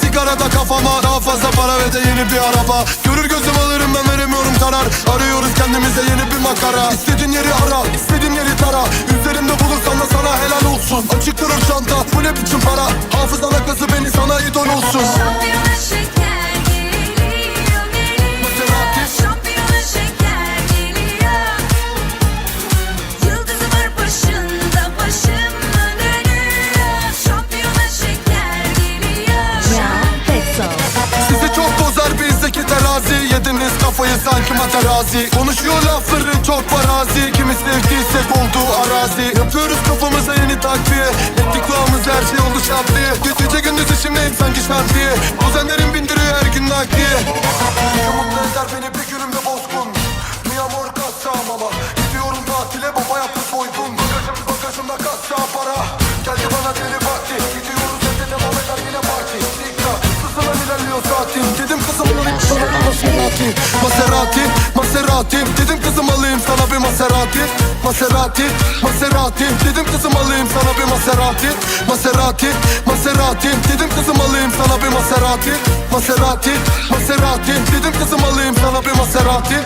Sigarada kafama Daha fazla para ve de yeni bir araba. Görür gözüm alırım ben veremiyorum karar Arıyoruz kendimize yeni bir makara. İstediğin yeri ara istediğin yeri tara. Üzerimde bulursan materazi Konuşuyor lafların çok farazi. Kimi sevdiysek olduğu arazi. Yapıyoruz kafamıza yeni takviye. Ettik kulağımız her şey oldu şart diye Gece gündüz işimdeyim sanki şantiye Kuzenlerim bindiriyor her gün nakliye. Mutlu eder beni Maserati Maserati, Maserati. Dedim kızım alayım sana bir Maserati. Maserati, Maserati. Dedim kızım alayım sana bir Maserati. Maserati, Maserati. Dedim kızım alayım sana bir Maserati. Maserati, Maserati. Dedim kızım alayım sana bir Maserati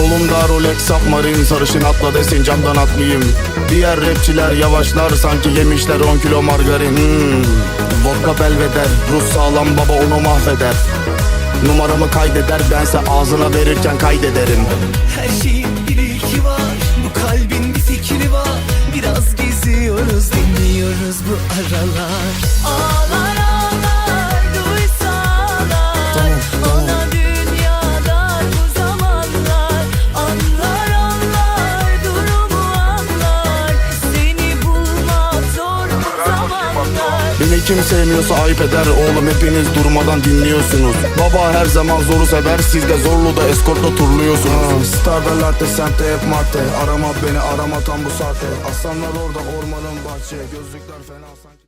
Kolumda Rolex Submarine sarışın atla desin camdan atmayayım. Diğer rapçiler yavaşlar sanki yemişler 10 kilo margarin. Hmm. Vodka belveder Rus sağlam baba onu mahveder. Numaramı kaydeder bense ağzına verirken kaydederim. Her şeyin bir ilki var Bu kalbin bir fikri var. Biraz geziyoruz dinliyoruz bu aralar. Ağlar Beni kim sevmiyorsa ayıp eder Oğlum hepiniz durmadan dinliyorsunuz. Baba her zaman zoru sever Siz de zorlu da eskortla turluyorsunuz. Starda latte semtte hep madde. Arama beni arama tam bu saatte. Aslanlar orada ormanın bahçe. Gözlükler fena sanki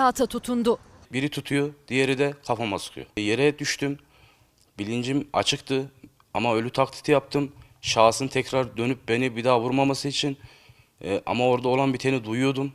hayata tutundu. Biri tutuyor, diğeri de kafama sıkıyor. Yere düştüm. Bilincim açıktı ama ölü taklidi yaptım. Şahsın tekrar dönüp beni bir daha vurmaması için. E, ama orada olan biteni duyuyordum.